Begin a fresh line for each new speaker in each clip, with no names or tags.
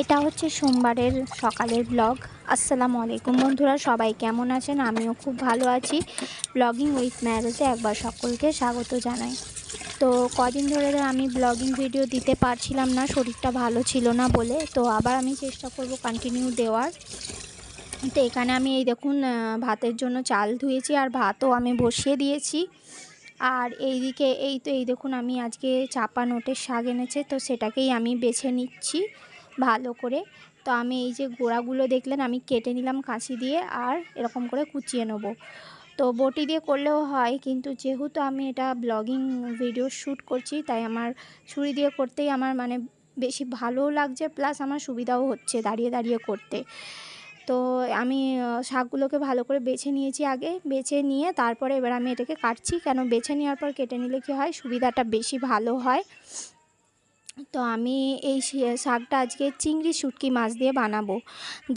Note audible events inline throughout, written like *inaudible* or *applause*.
এটা হচ্ছে সোমবারের সকালের ব্লগ আসসালামু আলাইকুম বন্ধুরা, সবাই কেমন আছেন? আমিও খুব ভালো আছি। ব্লগিং উইথ ম্যারেজে একবার সকলকে স্বাগত জানাই। তো কদিন ধরে আমি ব্লগিং ভিডিও দিতে পারছিলাম না, শরীরটা ভালো ছিল না বলে। তো আবার আমি চেষ্টা করব কন্টিনিউ দেওয়ার। তো এখানে আমি এই দেখুন ভাতের জন্য চাল ধুয়েছি আর ভাতও আমি বসিয়ে দিয়েছি। আর এইদিকে এই তো এই দেখুন, আমি আজকে চাপা নোটের শাক এনেছে, তো সেটাকেই আমি বেছে নিচ্ছি। ভালো করে। তো আমি এই যে গোড়াগুলো দেখলেন, আমি কেটে নিলাম কাঁচি দিয়ে আর এরকম করে কুচিয়ে নেব। তো বটি দিয়ে করলেও হয়, কিন্তু যেহেতু আমি এটা ব্লগিং ভিডিও শ্যুট করছি, তাই আমার ছুরি দিয়ে করতেই আমার মানে বেশি ভালোও লাগছে, প্লাস আমার সুবিধাও হচ্ছে দাঁড়িয়ে দাঁড়িয়ে করতে। তো আমি শাকগুলোকে ভালো করে বেছে নিয়েছি আগে। বেছে নিয়ে তারপরে এবার আমি এটাকে কাটছি। কেন বেছে নেওয়ার পর কেটে নিলে কি হয়? সুবিধাটা বেশি ভালো হয়। তো আমি এই শাকটা আজকে চিংড়ি শুটকি মাছ দিয়ে বানাবো।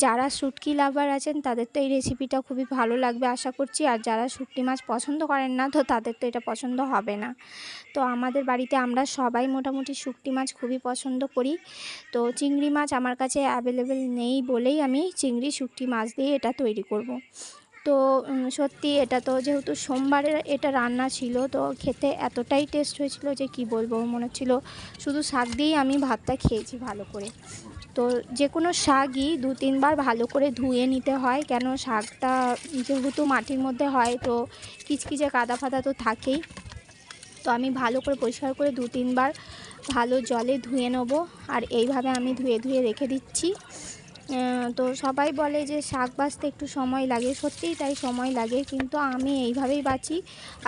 যারা শুটকি লাভার আছেন, তাদের তো এই রেসিপিটা খুবই ভালো লাগবে আশা করছি। আর যারা শুটকি মাছ পছন্দ করেন না, তো তাদের তো এটা পছন্দ হবে না। তো আমাদের বাড়িতে আমরা সবাই মোটামুটি শুটকি মাছ খুবই পছন্দ করি। তো চিংড়ি মাছ আমার কাছে অ্যাভেলেবেল নেই বলেই আমি চিংড়ি শুটকি মাছ দিয়ে এটা তৈরি করব। তো সত্যি এটা তো যেহেতু সোমবারের এটা রান্না ছিল, তো খেতে এতটাই টেস্ট হয়েছিল যে কি বলব, মনে হচ্ছিল শুধু শাক দিয়েই আমি ভাতটা খেয়েছি ভালো করে। তো যে কোনো শাকই দু, তিনবার ভালো করে ধুয়ে নিতে হয়, কেন শাকটা যেহেতু মাটির মধ্যে হয়, তো কিচকিচে কাদা ফাদা তো থাকেই। তো আমি ভালো করে পরিষ্কার করে দু, তিনবার ভালো জলে ধুয়ে নেব, আর এইভাবে আমি ধুয়ে ধুয়ে রেখে দিচ্ছি। তো সবাই বলে যে শাক বাঁচতে একটু সময় লাগে। সত্যিই তাই সময় লাগে, কিন্তু আমি এইভাবেই বাঁচি।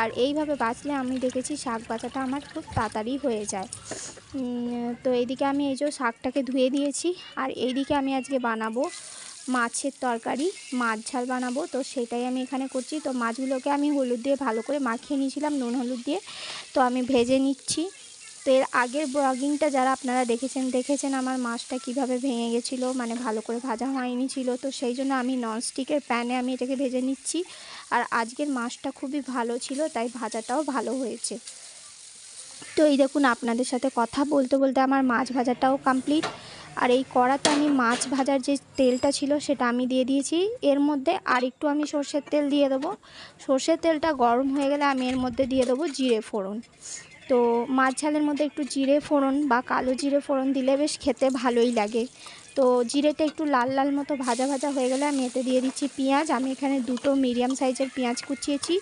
আর এইভাবে বাঁচলে আমি দেখেছি শাক বাছাটা আমার খুব তাড়াতাড়ি হয়ে যায়। তো এইদিকে আমি এই যে শাকটাকে ধুয়ে দিয়েছি আর এইদিকে আমি আজকে বানাবো মাছের তরকারি, মাছ ঝাল বানাবো। তো সেটাই আমি এখানে করছি। তো মাছগুলোকে আমি হলুদ দিয়ে ভালো করে মাখিয়ে নিয়েছিলাম, নুন হলুদ দিয়ে। তো আমি ভেজে নিচ্ছি। তো এর আগের ব্লগিংটা যারা আপনারা দেখেছেন দেখেছেন আমার মাছটা কীভাবে ভেঙে গেছিল মানে ভালো করে ভাজা হয়নি ছিল, তো সেই জন্য আমি ননস্টিকের প্যানে আমি এটাকে ভেজে নিচ্ছি। আর আজকের মাছটা খুবই ভালো ছিল, তাই ভাজাটাও ভালো হয়েছে। তো এই দেখুন, আপনাদের সাথে কথা বলতে বলতে আমার মাছ ভাজাটাও কমপ্লিট আর এই কড়াতে আমি মাছ ভাজার যে তেলটা ছিল, সেটা আমি দিয়ে দিয়েছি। এর মধ্যে আর একটু আমি সর্ষের তেল দিয়ে দেবো। সর্ষের তেলটা গরম হয়ে গেলে আমি এর মধ্যে দিয়ে দেবো জিরে ফোড়ন। তো মাছ ঝালের মধ্যে একটু জিরে ফোড়ন বা কালো জিরে ফোড়ন দিলে বেশ খেতে ভালোই লাগে। তো জিরেটা একটু লাল লাল মতো ভাজা ভাজা হয়ে গেলে আমি এতে দিয়ে দিচ্ছি পেঁয়াজ। আমি এখানে দুটো মিডিয়াম সাইজের পেঁয়াজ কুচিয়েছি।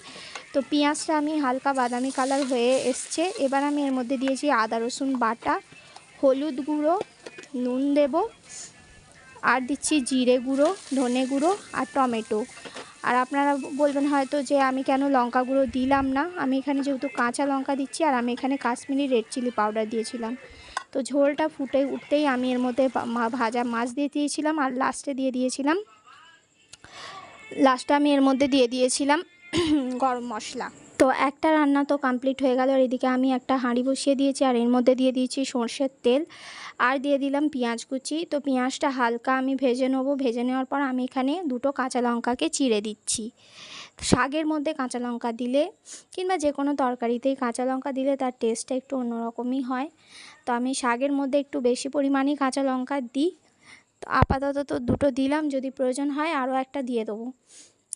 তো পেঁয়াজটা আমি হালকা বাদামি কালার হয়ে এসছে। এবার আমি এর মধ্যে দিয়েছি আদা, রসুন বাটা, হলুদ গুঁড়ো, নুন দেব, আর দিচ্ছি জিরে গুঁড়ো, ধনে গুঁড়ো আর টমেটো। আর আপনারা বলবেন হয়তো যে আমি কেন লঙ্কা গুঁড়ো দিলাম না? আমি এখানে যেহেতু কাঁচা লঙ্কা দিচ্ছি আর আমি এখানে কাশ্মীরি রেড চিলি পাউডার দিয়েছিলাম। তো ঝোলটা ফুটে উঠতেই আমি এর মধ্যে ভাজা মাছ দিয়ে দিয়েছিলাম আর লাস্টে দিয়ে দিয়েছিলাম। লাস্টে আমি এর মধ্যে দিয়ে দিয়েছিলাম *clears throat* গরম মশলা। তো একটা রান্না তো কমপ্লিট হয়ে গেল আর এদিকে আমি একটা হাঁড়ি বসিয়ে দিয়েছি আর এর মধ্যে দিয়ে দিয়েছি সর্ষের তেল আর দিয়ে দিলাম পেঁয়াজ কুচি। তো পেঁয়াজটা হালকা আমি ভেজে নেব। ভেজে নেওয়ার পর আমি এখানে দুটো কাঁচা লঙ্কাকে চিড়ে দিচ্ছি। শাকের মধ্যে কাঁচা লঙ্কা দিলে কিংবা যে কোনো তরকারিতেই কাঁচা লঙ্কা দিলে তার টেস্টটা একটু অন্যরকমই হয়। তো আমি শাকের মধ্যে একটু বেশি পরিমাণেই কাঁচা লঙ্কা দিই। তো আপাতত তো দুটো দিলাম। যদি প্রয়োজন হয় আরও একটা দিয়ে দেবো।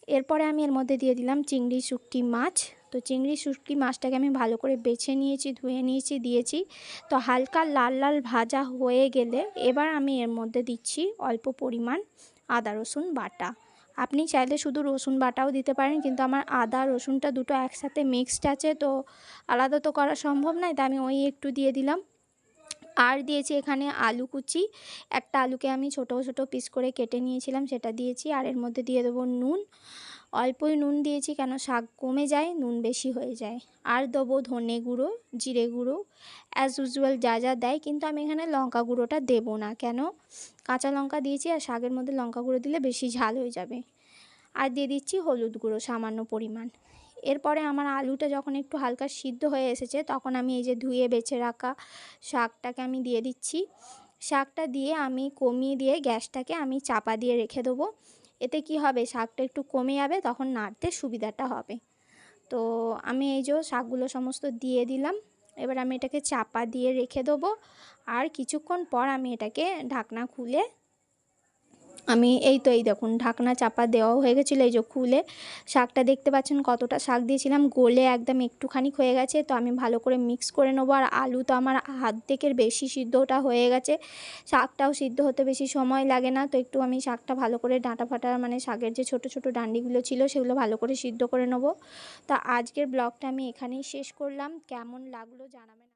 এরপরে আমি এর মধ্যে দিয়ে দিলাম চিংড়ি শুটকি মাছ। তো চিংড়ি শুটকি মাছটাকে আমি ভালো করে বেছে নিয়েছি, ধুয়ে নিয়েছি, দিয়েছি। তো হালকা লাল লাল ভাজা হয়ে গেলে এবার আমি এর মধ্যে দিচ্ছি অল্প পরিমাণ আদা, রসুন বাটা। আপনি চাইলে শুধু রসুন বাটাও দিতে পারেন, কিন্তু আমার আদা, রসুনটা দুটো একসাথে মিক্সড আছে, তো আলাদা তো করা সম্ভব নয়। তাই আমি ওই একটু দিয়ে দিলাম। আর দিয়েছি এখানে আলু কুচি। একটা আলুকে আমি ছোট ছোট পিস করে কেটে নিয়েছিলাম, সেটা দিয়েছি। আর এর মধ্যে দিয়ে দেবো নুন। অল্পই নুন দিয়েছি কেন শাক কমে যায়, নুন বেশি হয়ে যায়। আর দেবো ধনে গুঁড়ো, জিরে গুঁড়ো। অ্যাজ ইউজুয়াল যা যা দেয়, কিন্তু আমি এখানে লঙ্কা গুঁড়োটা দেবো না। কেন? কাঁচা লঙ্কা দিয়েছি আর শাকের মধ্যে লঙ্কা গুঁড়ো দিলে বেশি ঝাল হয়ে যাবে। আর দিয়ে দিচ্ছি হলুদ গুঁড়ো সামান্য পরিমাণ। এরপরে আমার আলুটা যখন একটু হালকা সিদ্ধ হয়ে এসেছে, তখন আমি এই যে ধুয়ে বেছে রাখা শাকটাকে আমি দিয়ে দিচ্ছি। শাকটা দিয়ে আমি কমিয়ে দিয়ে গ্যাসটাকে আমি চাপা দিয়ে রেখে দেবো। এতে কি হবে? শাকটা একটু কমে যাবে, তখন নাড়তে সুবিধাটা হবে। তো আমি এই যে শাকগুলো সমস্ত দিয়ে দিলাম। এবার আমি এটাকে চাপা দিয়ে রেখে দেবো। আর কিছুক্ষণ পর আমি এটাকে ঢাকনা খুলে আমি এই তো এই দেখুন, ঢাকনা চাপা দেওয়াও হয়ে গেছিল এই যে খুলে। শাকটা দেখতে পাচ্ছেন কতটা শাক দিয়েছিলাম, গোলে একদম একটুখানি হয়ে গেছে। তো আমি ভালো করে মিক্স করে নেব। আর আলু তো আমার হাত থেকে বেশি সিদ্ধটা হয়ে গেছে। শাকটাও সিদ্ধ হতে বেশি সময় লাগে না। তো একটু আমি শাকটা ভালো করে ডাঁটা ফাটা মানে শাকের যে ছোট ছোট ডান্ডিগুলো ছিল, সেগুলো ভালো করে সিদ্ধ করে নেব। তা আজকের ব্লগটা আমি এখানেই শেষ করলাম। কেমন লাগল জানাবেন।